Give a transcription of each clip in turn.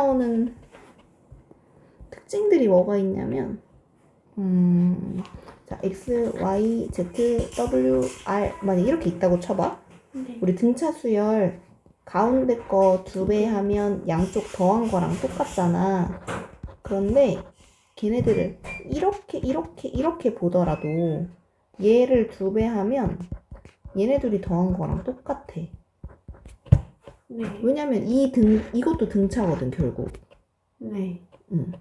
나오는 특징들이 뭐가 있냐면 음, 자, x, y, z, w, r 만약 이렇게 있다고 쳐봐. 네. 우리 등차 수열 가운데 거 두 배 하면 양쪽 더한 거랑 똑같잖아. 그런데 걔네들을 이렇게 이렇게 이렇게 보더라도 얘를 두 배 하면 얘네들이 더한 거랑 똑같아. 네. 왜냐면 이 등 이것도 등차거든 결국. 네. 응.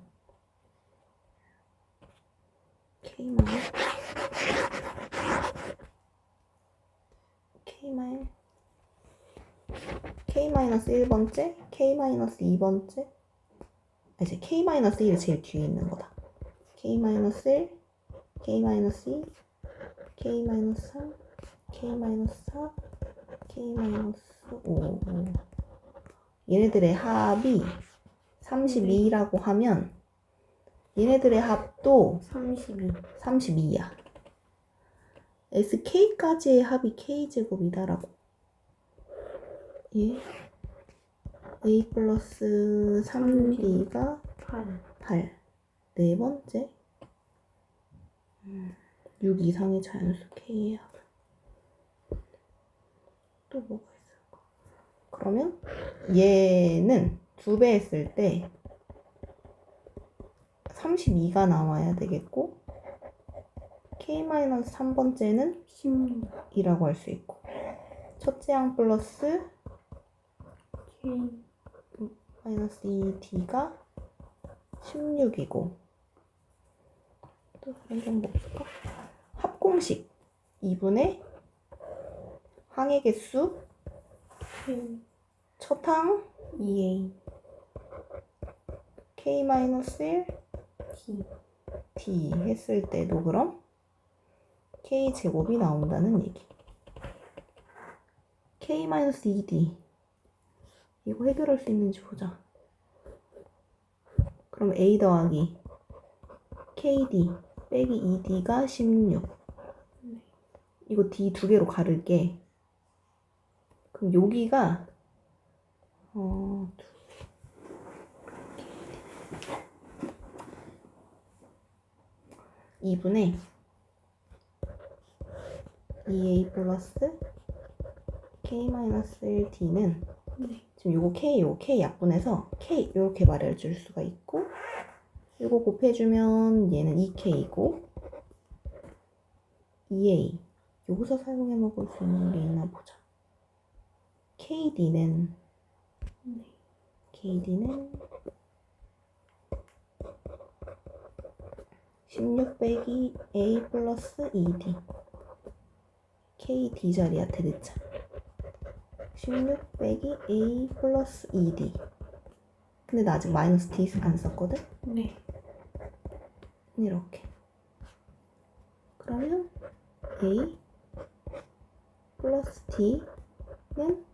K만 K만 K 마이너스 1번째, K 마이너스 2번째. 아, 이제 K 마이너스 1이 제일 뒤에 있는 거다. K 마이너스 1, K 마이너스 2, K 마이너스 3, K 마이너스 4, K 마이너스 5. 얘네들의 합이 32라고 하면 얘네들의 합도 32. 32야. SK까지의 합이 K제곱이다라고. 예. A 플러스 3B가 8. 8. 네 번째. 6 이상의 자연수 K의 합. 또 뭐가 있을까? 그러면 얘는 두 배 했을 때 32가 나와야 되겠고 K-3번째는 16. 2라고 할 수 있고 첫째 항 플러스 K. 마이너스 2D가 16이고 또 다른 정보 없을까? 합공식 2분의 항의 개수. 첫항 2A. K-1 T. D 했을 때도 그럼 K 제곱이 나온다는 얘기. K-2D 이거 해결할 수 있는지 보자. 그럼 A 더하기 KD 빼기 2D가 16. 이거 D 두 개로 가를게. 그럼 여기가 어, 두 2분의 2a 플러스 k-1d는 네. 지금 요거 k, 요거 k 약분해서 k 이렇게 말해줄 수가 있고 요거 곱해주면 얘는 2k이고 2a 여기서 사용해 먹을 수 있는 게 있나 보자 kd는 네. KD는 16 빼기 A 플러스 2D KD 자리한테 넣자 16 빼기 A 플러스 2D 근데 나 아직 마이너스 D 안 썼거든? 네. 이렇게 그러면 A 플러스 D는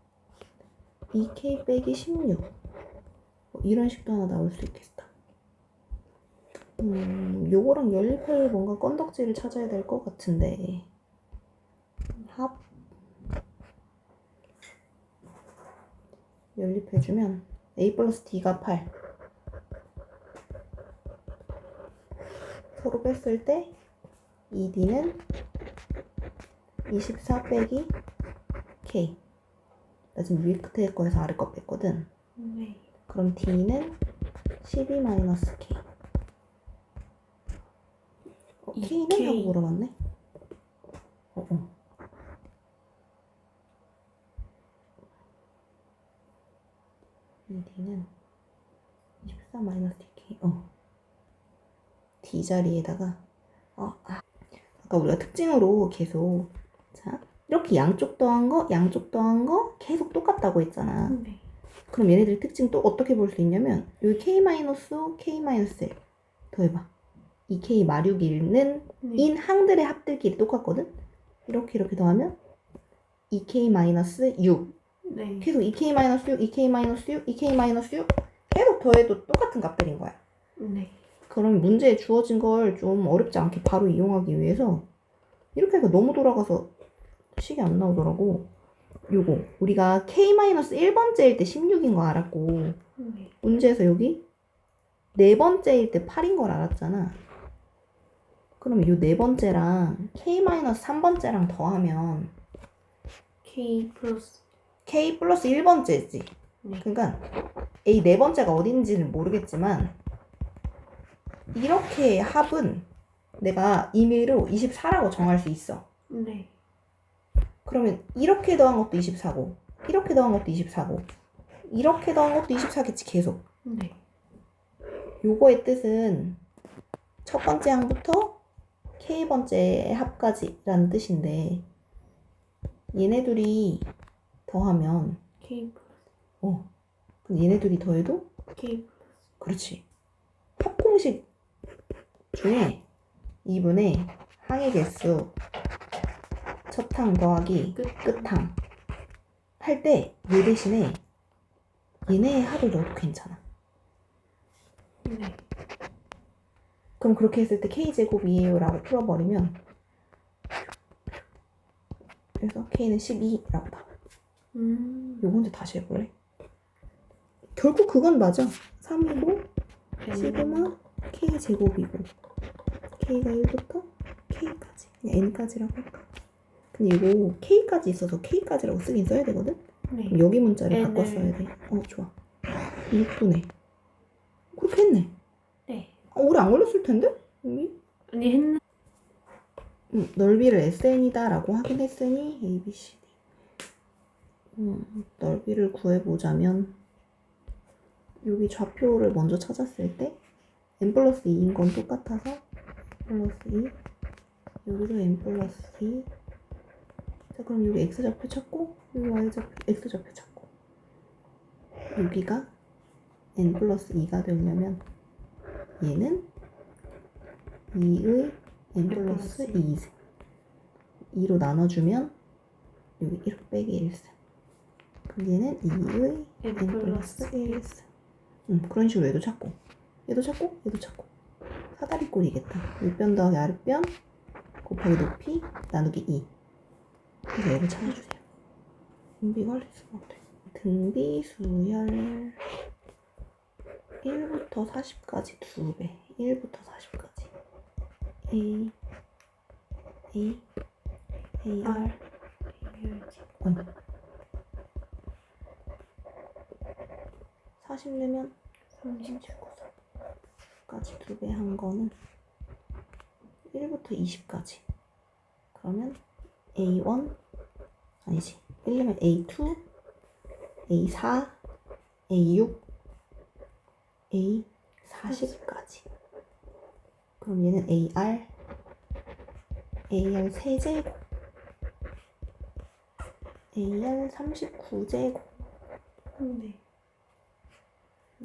2K 빼기 16 뭐 이런 식도 하나 나올 수 있겠다. 음 요거랑 연립할 뭔가 건덕지를 찾아야 될 것 같은데. 합. 연립해주면 A 플러스 D가 8 서로 뺐을 때 2D는 24 빼기 K 나 지금 위에 끝에 거에서 아래 거 뺐거든 네. 그럼 D는 12 마이너스 K 어, 이 K는 K. 하고 물어봤네 어, 어. 이 D는 24 마이너스 DK 어 D 자리에다가 어, 아. 아까 우리가 특징으로 계속 자 이렇게 양쪽 더한 거 양쪽 더한 거 계속 똑같다고 했잖아 네. 그럼 얘네들 특징 또 어떻게 볼 수 있냐면 여기 K 마이너스 K 마이너스 더해봐 이 K 마륙 1는 네. 인 항들의 합들끼리 똑같거든 이렇게 이렇게 더하면 2K 마이너스 6 네. 계속 2K 마이너스 6 2K 마이너스 6 2K 마이너스 6 계속 더해도 똑같은 값들인 거야 네. 그럼 문제에 주어진 걸 좀 어렵지 않게 바로 이용하기 위해서 이렇게 해서 너무 돌아가서 식이 안 나오더라고. 요거 우리가 K-1번째일 때 16인 거 알았고 네. 문제에서 여기 네 번째일 때 8인 걸 알았잖아. 그럼 이네 번째랑 k-3번째랑 더하면 K 플러스 k 플러스 1번째지. 네. 그러니까 A 네 번째가 어딘지는 모르겠지만 이렇게 합은 내가 임의로 24라고 정할 수 있어. 네. 그러면 이렇게 더한 것도 24고 이렇게 더한 것도 24고 이렇게 더한 것도 24겠지 계속. 네. 요거의 뜻은 첫 번째 항부터 k번째 합까지라는 뜻인데 얘네 둘이 더하면 K 어 그럼 얘네 둘이 더해도 K 그렇지 합공식 중에 2분의 항의 개수 첫항 더하기 끝. 끝항 할때 얘 대신에 얘네의 합을 넣어도 괜찮아 네. 그럼 그렇게 했을 때 k제곱이에요 라고 풀어버리면 그래서 k는 12라고 나와 음. 요거 먼저 다시 해볼래? 결국 그건 맞아 3이고 시그마 k제곱이고 k가 1부터 k까지 그냥 n까지라고 할까 근데 이거 k까지 있어서 k까지라고 쓰긴 써야 되거든? 네. 그럼 여기 문자를 n을- 바꿔 써야 돼 어 좋아 6분의 그렇게 했네 네. 아, 오래 안 걸렸을 텐데? 이미? 아니 했는 음, 넓이를 SN이다 라고 하긴 했으니 A, B, C, D 음, 넓이를 구해보자면 여기 좌표를 먼저 찾았을 때 n 플러스 2인 건 똑같아서 플러스 2 여기도 n 플러스 2 자, 그럼 여기 x좌표 찾고 여기 y좌표, x좌표 찾고. 여기가 n 플러스 2가 되려면 얘는 2의 n 플러스 2세. 2로 나눠주면 여기 1 빼기 1세. 그럼 얘는 2의 N 플러스 1세. 응 그런 식으로 얘도 찾고. 얘도 찾고 얘도 찾고. 사다리 꼴이겠다. 윗변 더하기 아랫변 곱하기 높이 나누기 2 그래서 얘를 찾아주세요 등비 걸릴 수가 없대 등비 수열. 1부터 40까지 2배. 1부터 40까지. A A A R. 해야지. 어. 40 내면 39까지 두배한 거는 1부터 20까지. 그러면 A1 아니지. 1내면 A2 A4 A6 A40까지. 그럼 얘는 AR AR 세제곱? AR 39제곱? 네.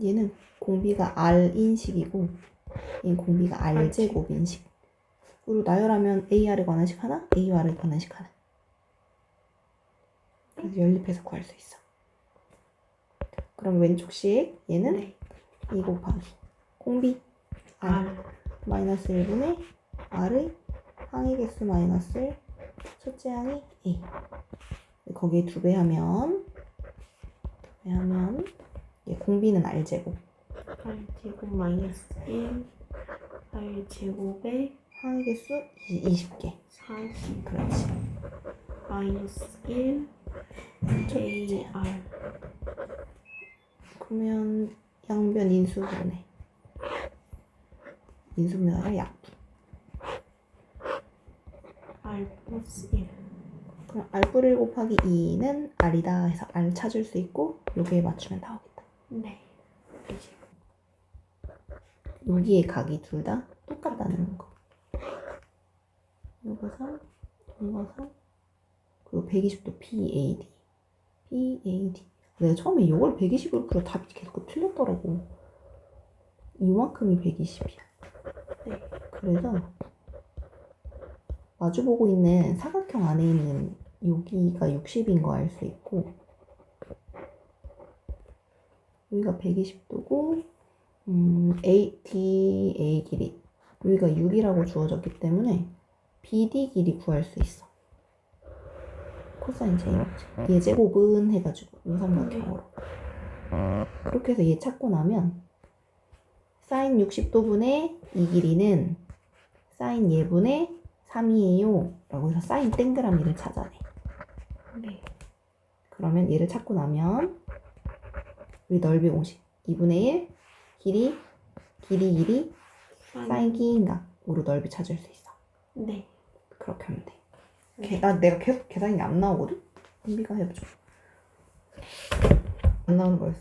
얘는 공비가 R 인식이고 얘는 공비가 R 제곱 인식. 그리고 나열하면 AR에 관한 식 하나, AR에 관한 식 하나. 그래서 연립해서 구할 수 있어. 그럼 왼쪽식 얘는 네. 2 곱하기 공비 R R. 마이너스 1분의 R의 항의 개수 마이너스 1 첫째 항이 A 거기에 두 배 하면 두 배 하면 얘 공비는 R 제곱 R 제곱 마이너스 1 R 제곱에 항의 개수 20개 40 그렇지. 마이너스 1 A R 그러면 양변 인수분해. 인수분해가 약분. R 플러스 1 그럼 R뿔 1 곱하기 2는 R이다 해서 R 찾을 수 있고 여기에 맞추면 나오겠다. 네. 여기에 각이 둘 다 똑같다는 거. 이거 3, 이거 3, 그리고 120도 PAD. PAD. 내가 처음에 이걸 120으로 풀어 답이 계속 틀렸더라고. 이만큼이 120이야. 네. 그래서 마주보고 있는 사각형 안에 있는 여기가 60인 거 알 수 있고 여기가 120도고 음, A, D, A 길이 여기가 6이라고 주어졌기 때문에 BD 길이 구할 수 있어 코사인 제곱지 얘 제곱은 해가지고 이 삼각 형으로 그렇게 해서 얘 찾고 나면 사인 60도분의 이 길이는 사인 예분의 3이에요. 라고 해서 사인 땡그라미를 찾아내. 네. 그러면 얘를 찾고 나면 우리 넓이 공식 2분의 1 길이 길이 길이 사인 끼인각으로 넓이 찾을 수 있어. 네. 그렇게 하면 돼. 네. 개- 나 내가 계속 계산이 안 나오거든. 은비가 해보죠. 안 나오는 거였어.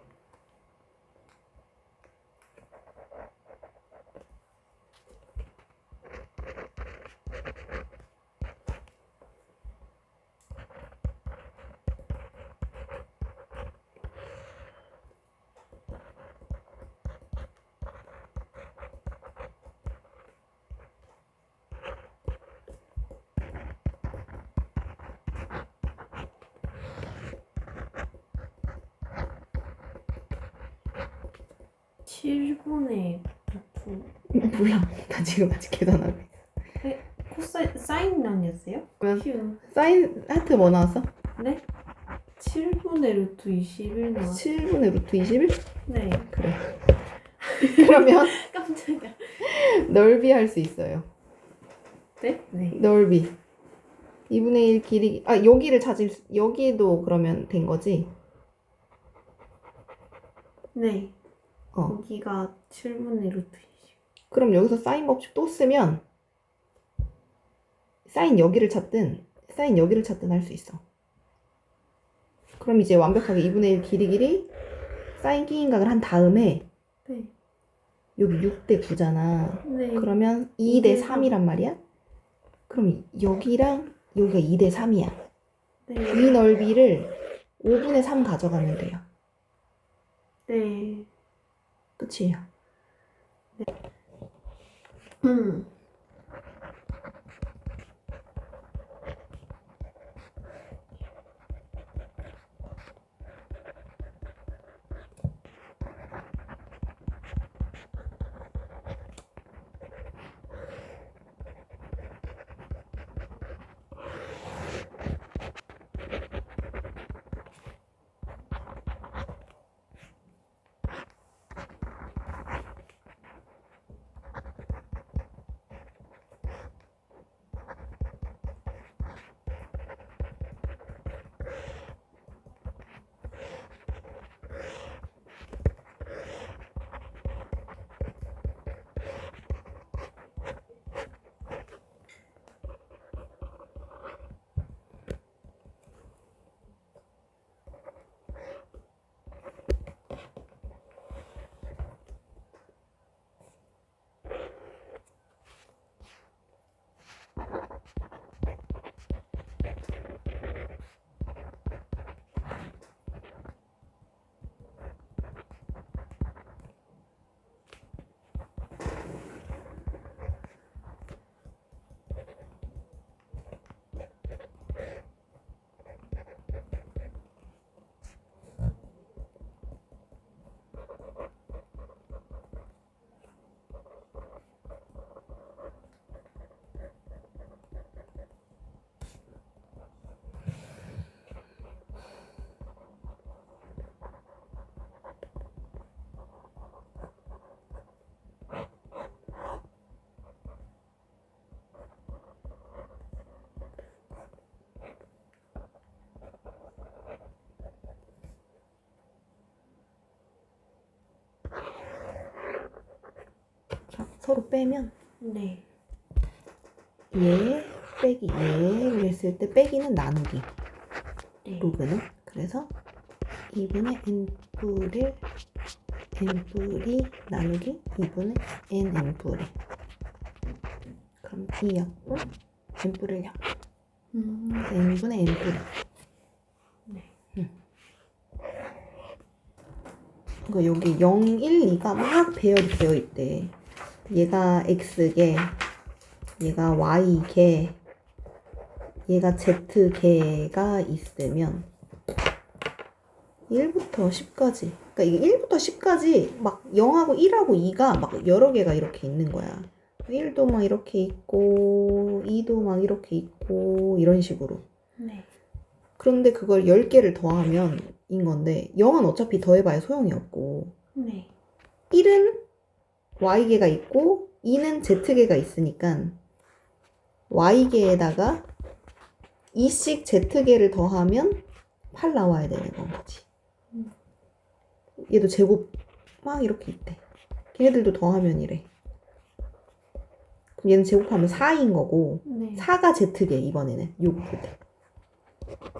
칠분의 루트 몰라. 나 지금 아직 계산하고 있어. 코사인 사인 하트 뭐 나왔어? 네? 7분의 루트 21 나왔어요. 7분의 루트 21? 네. 그래. 그러면 깜짝이야. 넓이 할 수 있어요. 네? 네. 넓이. 2분의 1 길이 아 여기를 찾을 수, 여기도 그러면 된 거지? 네. 어. 여기가 7분의 루트 20. 그럼 여기서 사인 법칙 또 쓰면 사인 여기를 찾든 사인 여기를 찾든 할 수 있어. 그럼 이제 완벽하게 2분의 1 길이 길이 사인 끼인각을 한 다음에 네. 여기 6대 9잖아. 네. 그러면 2대 2대 3이란 말이야? 그럼 여기랑 여기가 2대 3이야. 네. 이 넓이를 5분의 3 가져가면 돼요. 네. 끝이에요. 음. 서로 빼면 네. 얘 빼기 얘를 했을 때 빼기는 나누기 네. 로그는 그래서 2분의 n뿔을 n뿔이 나누기 2분의 n n뿔이 그럼 이 약분 n뿔을 약 음. n분의 n뿔 네. 그러니까 여기 0, 1, 2가 막 배열이 되어 있대 얘가 x개. 얘가 y개. 얘가 z개가 있으면 1부터 10까지. 그러니까 이게 1부터 10까지 막 0하고 1하고 2가 막 여러 개가 이렇게 있는 거야. 1도 막 이렇게 있고 2도 막 이렇게 있고 이런 식으로. 네. 그런데 그걸 10개를 더하면 인 건데 0은 어차피 더해봐야 소용이 없고. 네. 1은 y개가 있고 2는 z개가 있으니까 y개에다가 2씩 z개를 더하면 8 나와야 되는 건 거지. 음. 얘도 제곱 막 이렇게 있대. 걔네들도 더하면 이래. 그럼 얘는 제곱하면 4인 거고 네. 4가 z개 이번에는 요거 볼 때.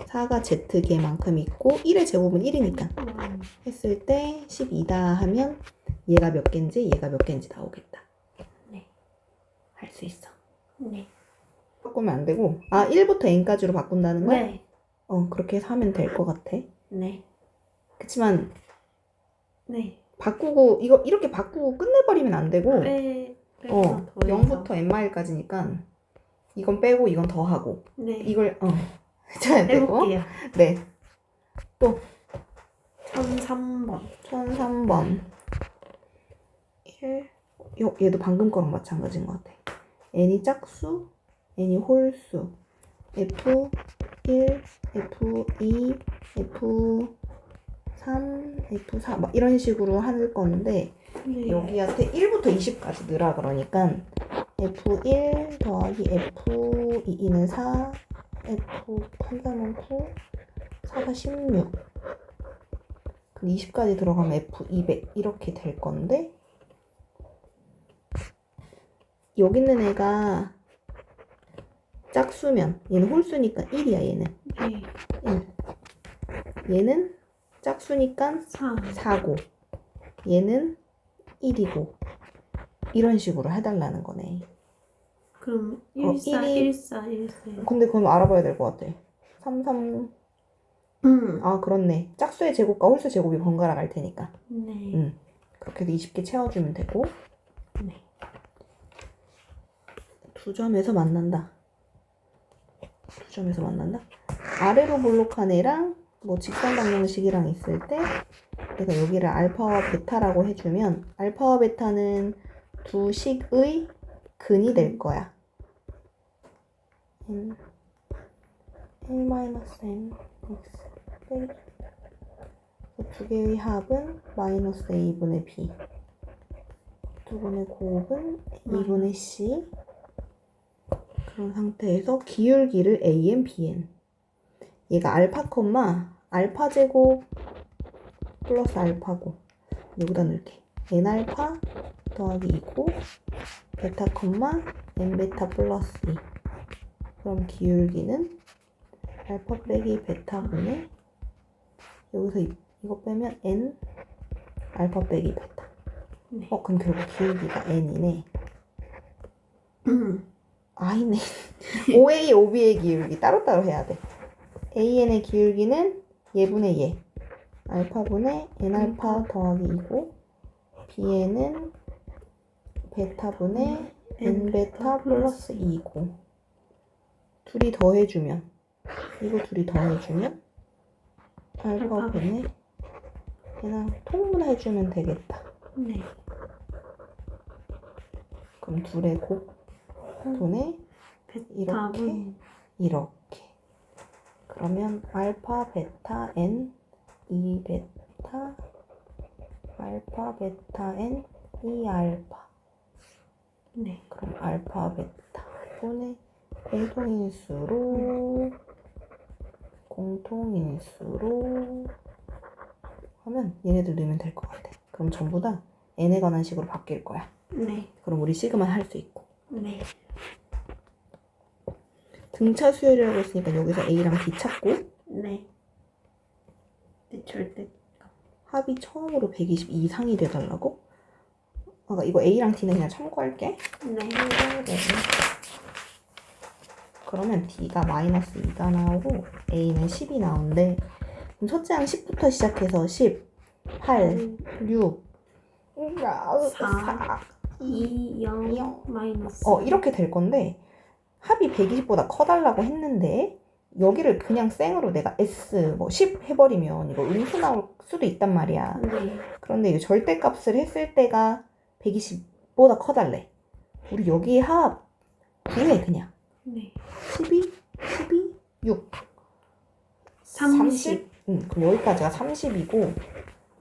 4가 z개만큼 있고 1의 제곱은 1이니까 음. 했을 때 12다 하면 얘가 몇 개인지 얘가 몇 개인지 나오겠다. 네. 할 수 있어. 네. 바꾸면 안 되고 아 1부터 n까지로 바꾼다는 거야? 네. 어 그렇게 해서 하면 될 것 같아. 네. 그치만 네. 바꾸고 이거 이렇게 바꾸고 끝내버리면 안 되고 빼. 어 빼서 더해서. 0부터 n마일까지니까 이건 빼고 이건 더하고 네. 이걸 어 해줘야 되고 해볼게요. 네 1003번. 1003번 1 요, 얘도 방금 거랑 마찬가지인 것 같아. N이 짝수 n이 홀수. F1 f2 f3 f4 막 이런 식으로 할 건데 네. 여기한테 1부터 20까지 넣으라 그러니까 f1 더하기 f2는 4 f 3, 9 4가 16 그럼 20까지 들어가면 f200 이렇게 될 건데 여기 있는 애가 짝수면 얘는 홀수니까 1이야 얘는 네. 1 얘는 짝수니까 4. 4고 얘는 1이고 이런 식으로 해달라는 거네 그럼 어, 14, 일이- 14, 14. 근데 그건 알아봐야 될 것 같아 3, 3, 음. 아 그렇네 짝수의 제곱과 홀수 제곱이 번갈아 갈 테니까 네. 응. 그렇게 해서 20개 채워주면 되고 네. 두 점에서 만난다. 두 점에서 만난다? 아래로 볼록한 애랑 뭐 직선 방정식이랑 있을 때 내가 여기를 알파와 베타라고 해주면 알파와 베타는 두 식의 근이 될 거야. N n x 빼기 두 개의 합은 마이너스 a분의 b 두 분의 곱은 2분의 c 그런 상태에서 기울기를 an, bn. 얘가 알파 콤마 알파 제곱 플러스 알파고. 여기다 넣을게. N 알파 더하기 2고 베타 콤마 n 베타 플러스 2 그럼 기울기는 알파 빼기 베타 분의 여기서 이, 이거 빼면 n 알파 빼기 베타. 네. 어 그럼 결국 기울기가 n이네. 음. 아니네. OA, OB의 기울기 따로따로 해야 돼. AN의 기울기는 얘분의 얘. 알파분의 N알파 더하기 2고 BN은 베타분의 N베타 플러스 2고 둘이 더해주면 이거 둘이 더해주면 알파분의 그냥 통분해주면 되겠다. 네. 그럼 둘의 곱 분의 베타분. 이렇게. 그러면 알파, 베타, n, 2 베타, 알파, 베타, n, 2 알파. 네. 그럼 알파, 베타 분의 공통인수로 공통인수로 하면 얘네들 넣으면 될 것 같아. 그럼 전부 다 n에 관한 식으로 바뀔 거야. 네. 그럼 우리 시그마 할 수 있고. 네. 등차 수열이라고 했으니까 여기서 A랑 D 찾고 네. 네, 절대. 합이 처음으로 120 이상이 돼달라고? 아까 이거 A랑 D는 그냥 참고할게. 네. 그러면 D가 마이너스 2가 나오고 A는 10이 나오는데 그럼 첫째 항 10부터 시작해서 10, 8, 6, 4, 2, 0, 영. 마이너스. 어 이렇게 될 건데 합이 120보다 커달라고 했는데 여기를 그냥 생으로 내가 S 뭐 10 해버리면 이거 음수 나올 수도 있단 말이야. 네. 그런데 이 절대값을 했을 때가 120보다 커달래. 우리 여기 합 9해 그냥. 네. 12, 12, 6. 30. 응, 그럼 여기까지가 30이고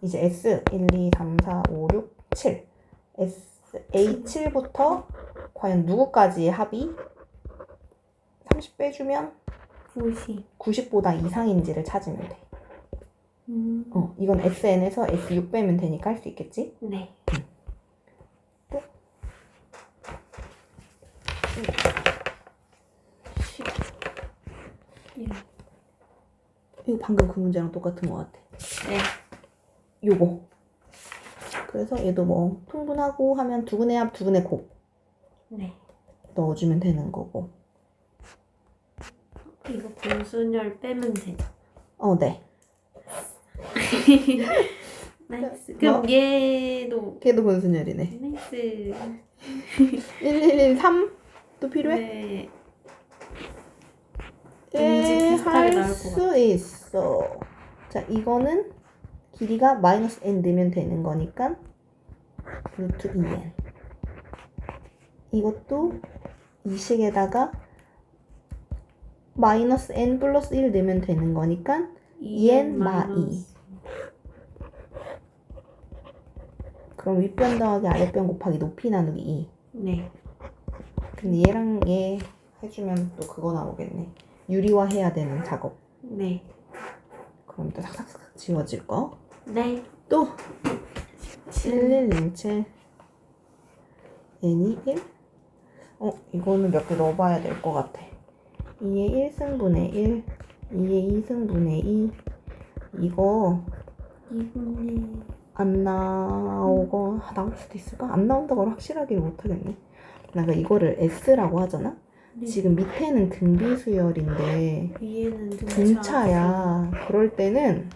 이제 S 1, 2, 3, 4, 5, 6, 7. S A7부터 과연 누구까지의 합이 30 빼주면 90. 90보다 이상인지를 찾으면 돼. 음. 어, 이건 SN에서 S6 빼면 되니까 할 수 있겠지? 네. 또? 10. 1. 이거 방금 그 문제랑 똑같은 것 같아. 네. 요거. 그래서 얘도 뭐 통분하고 하면 두근의 합, 두근의 곱 네. 넣어주면 되는 거고. 이거 분순열 빼면 되죠. 어, 네. 나이스. 그럼 뭐? 얘도 걔도 분순열이네. 나이스. 1113? 또 필요해? 네. 예, 왠지 비슷하게 나올 것수 있어. 자, 이거는 길이가 마이너스 n 넣으면 되는 거니까 루트 2n. 이것도 이 식에다가 마이너스 n 플러스 1 넣으면 되는 거니까 2n 마 2. 그럼 윗변 더하기 아랫변 곱하기 높이 나누기 2. 네. 근데 얘랑 얘 해주면 또 그거 나오겠네. 유리화 해야 되는 작업. 네. 그럼 또 삭삭삭 지워질 거. 네. 또1117 n이 1? 어 이거는 몇 개 넣어봐야 될 것 같아 2의 1승분의 1 2의 2승분의 2 이거 2분의 안 나오고 아, 나올 수도 있을까? 안 나온다고 확실하게 못하겠네 내가 이거를 S라고 하잖아 네. 지금 밑에는 등비 수열인데 위에는 등차. 등차야 그럴 때는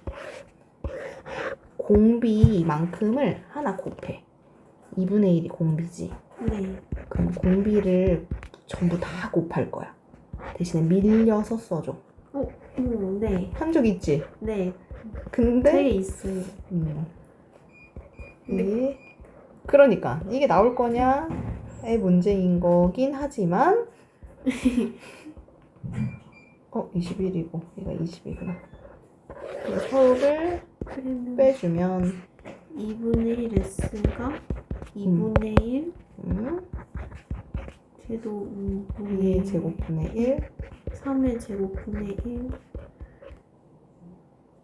공비만큼을 하나 곱해 2분의 1이 공비지 네. 그럼 공비를 전부 다 곱할 거야. 대신에 밀려서 써줘. 음, 네. 한 적 있지? 네. 근데 되게 있어요. 음. 이게 그러니까 이게 나올 거냐의 문제인 거긴 하지만 어 21이고 얘가 20이구나. 서울을 그러면 빼주면 2분의 1 S가 2분의 1 음, 제도 5분의 2의 제곱분의 1 3의 제곱분의 1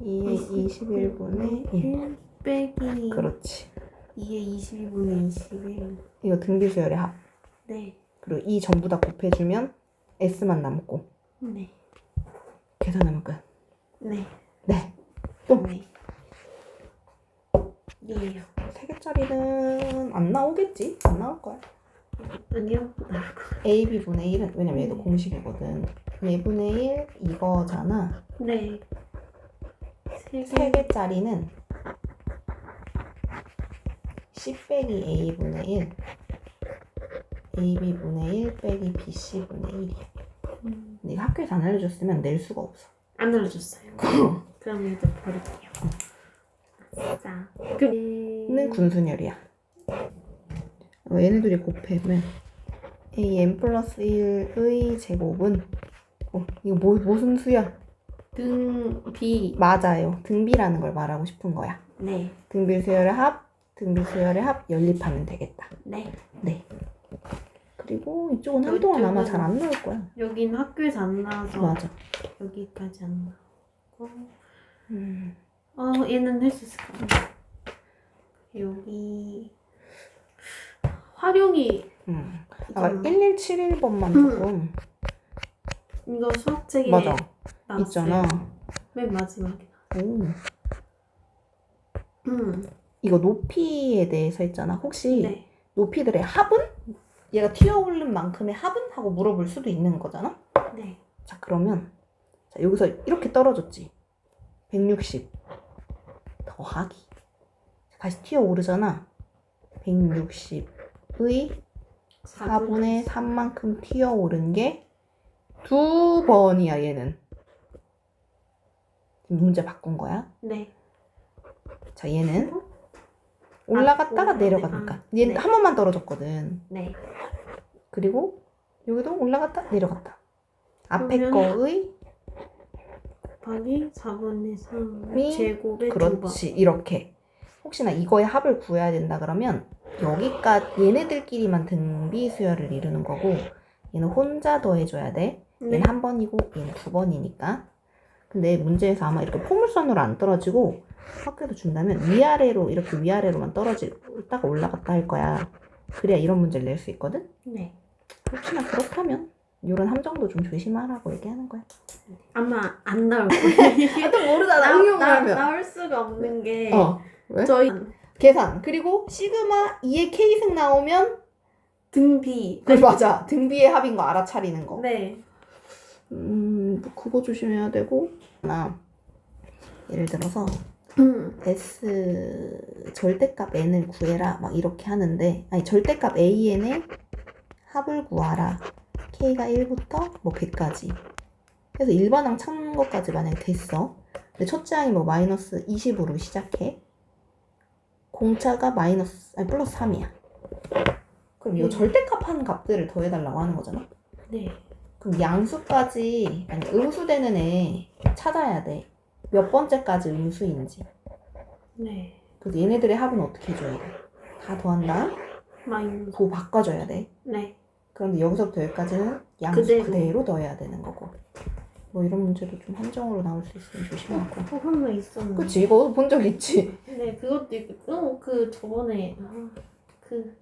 2의 21분의 1 1 빼기 그렇지. 2의 22분의 21 이거 등비수열의 합. 네. 그리고 이 전부 다 곱해주면 S만 남고 네. 계산하면 끝. 네. 네. 또 네. 예요. 세 개짜리는 안 나오겠지? 안 나올 거야. 아니요. A, B분의 1은 왜냐면 얘도 네. 공식이거든. 얘 분의 1 이거잖아. 네. 세 세 개. 개짜리는 10 빼기 A분의 1 AB분의 1 빼기 BC분의 1이야. 음, 근데 이거 학교에서 안 알려줬으면 낼 수가 없어. 안 알려줬어요. 그럼 이거 버릴게요. 자. 그. 는 군순열이야. 어, 얘네들이 곱해면 an 플러스 1의 제곱은 어, 이거 뭐, 무슨 수야? 등 B. 맞아요. 등비라는 걸 말하고 싶은 거야. 네. 등비 수열의 합, 등비 수열의 합 연립하면 되겠다. 네. 네. 그리고 이쪽은 한동안 아마 잘 안 나올 거야. 여긴 학교에서 안 나와서 맞아. 여기까지 안 나오고. 음. 어, 얘는 할 수 있을 것 같아. 여기 활용이 음. 있잖아. 1171번만 음. 조금 이거 수학책에 맞아 나왔어요. 있잖아. 맨 마지막에. 오. 음. 이거 높이에 대해서 했잖아. 혹시 네. 높이들의 합은 얘가 튀어오른 만큼의 합은 하고 물어볼 수도 있는 거잖아. 네. 자 그러면 자, 여기서 이렇게 떨어졌지. 160 더하기 다시 튀어 오르잖아. 160의 4분의 3만큼 튀어 오른 게 두 번이야 얘는. 문제 바꾼 거야. 네. 자 얘는 올라갔다가 아, 내려가니까 아, 얘는 네. 한 번만 떨어졌거든. 네. 그리고 여기도 올라갔다 내려갔다. 앞에 그러면- 거의 곱하기 4분의 3 이- 제곱의. 그렇지 이렇게 혹시나 이거의 합을 구해야 된다 그러면 여기까지 얘네들끼리만 등비 수열을 이루는 거고 얘는 혼자 더해줘야 돼 네. 얘는 한 번이고 얘는 두 번이니까 근데 문제에서 아마 이렇게 포물선으로 안 떨어지고 학교에서 준다면 위아래로 이렇게 위아래로만 떨어지다가 올라갔다 할 거야 그래야 이런 문제를 낼 수 있거든 네. 혹시나 그렇다면 이런 함정도 좀 조심하라고 얘기하는 거야 아마 안 나올 거예요. 아, 또 모르잖아 나- 응용을 나- 하면 나올 수가 없는 게 어 왜? 저희 계산 그리고 시그마 2의 K승 나오면 등비. 그 맞아 등비의 합인 거 알아차리는 거. 네. 음 그거 조심해야 되고 나 예를 들어서 음. S 절대값 n을 구해라 막 이렇게 하는데 아니 절대값 an의 합을 구하라 k가 1부터 뭐 100까지 그래서 일반항 찾는 것까지 만약에 됐어 근데 첫째 항이 뭐 마이너스 20으로 시작해 공차가 마이너스 아니 플러스 3이야 그럼 이거 음. 절대값 하는 값들을 더해달라고 하는 거잖아 네. 그럼 양수까지 아니 음수되는 애 찾아야 돼 몇 번째까지 음수인지 네. 그래서 얘네들의 합은 어떻게 해줘야 돼? 다 더한다? 마이너스. 그거 바꿔줘야 돼. 네. 그런데 여기서부터 여기까지는 양수 그대로. 그대로. 넣어야 되는 거고. 뭐 이런 문제도 좀 함정으로 나올 수 있으면 조심하고. 또한번 있었는데. 그치, 이거 본 적 있지? 네, 그것도 있고, 어, 그 저번에 아, 그